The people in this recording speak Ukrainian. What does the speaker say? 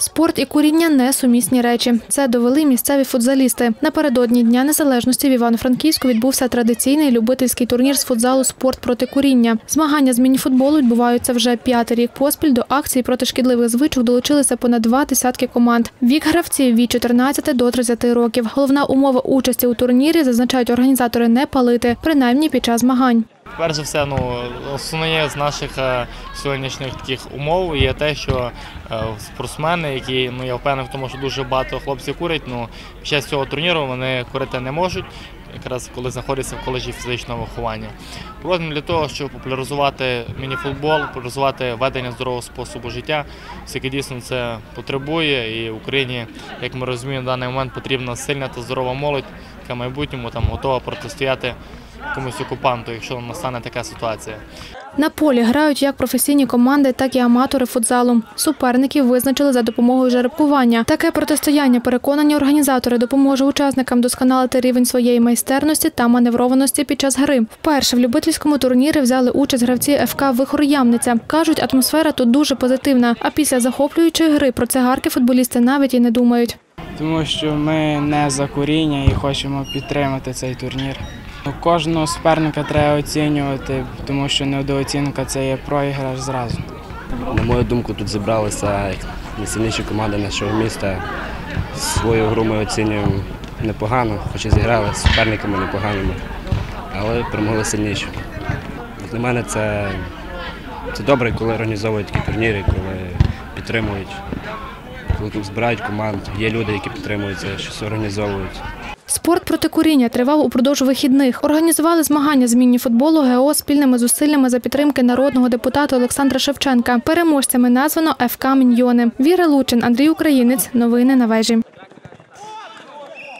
Спорт і куріння не сумісні речі. Це довели місцеві футзалісти. Напередодні Дня Незалежності в Івано-Франківську відбувся традиційний любительський турнір з футзалу Спорт проти куріння. Змагання з мініфутболу відбуваються вже п'ятий рік поспіль. До акції проти шкідливих звичок долучилися понад два десятки команд. Вік гравців від 14 до 30 років. Головна умова участі у турнірі зазначають організатори не палити, принаймні під час змагань. Перш за все, ну основне з наших е, сьогоднішніх таких умов є те, що е, спортсмени, які ну я впевнений в тому, що дуже багато хлопців курять. Ну під час цього турніру вони курити не можуть, якраз коли знаходяться в коледжі фізичного виховання. Проводимо для того, щоб популяризувати мініфутбол, популяризувати ведення здорового способу життя, оскільки дійсно це потребує, і в Україні, як ми розуміємо, на даний момент потрібна сильна та здорова молодь, яка в майбутньому там готова протистояти комусь окупанту, якщо настане така ситуація. На полі грають як професійні команди, так і аматори футзалу. Суперників визначили за допомогою жеребкування. Таке протистояння, переконані організатори, допоможе учасникам досконалити рівень своєї майстерності та маневрованості під час гри. Вперше в любительському турнірі взяли участь гравці ФК Вихор-Ямниця. Кажуть, атмосфера тут дуже позитивна. А після захоплюючої гри про цигарки футболісти навіть і не думають. тому що ми не за куріння і хочемо підтримати цей турнір. Ну, Кожного суперника треба оцінювати, тому що недооцінка це є проіграш зразу. На мою думку, тут зібралися найсильніші команди нашого міста. Свою гру ми оцінюємо непогано, хоч і зіграли з суперниками непоганими, але перемогли сильніші. На мене, це, це добре, коли організовують такі турніри, коли підтримують, коли збирають команд. Є люди, які підтримують це, щось організовують. Спорт проти куріння тривав упродовж вихідних. Організували змагання з міні-футболу ГО спільними зусиллями за підтримки народного депутата Олександра Шевченка. Переможцями названо ФК Міньйони. Віра Лучин, Андрій Українець. Новини на вежі.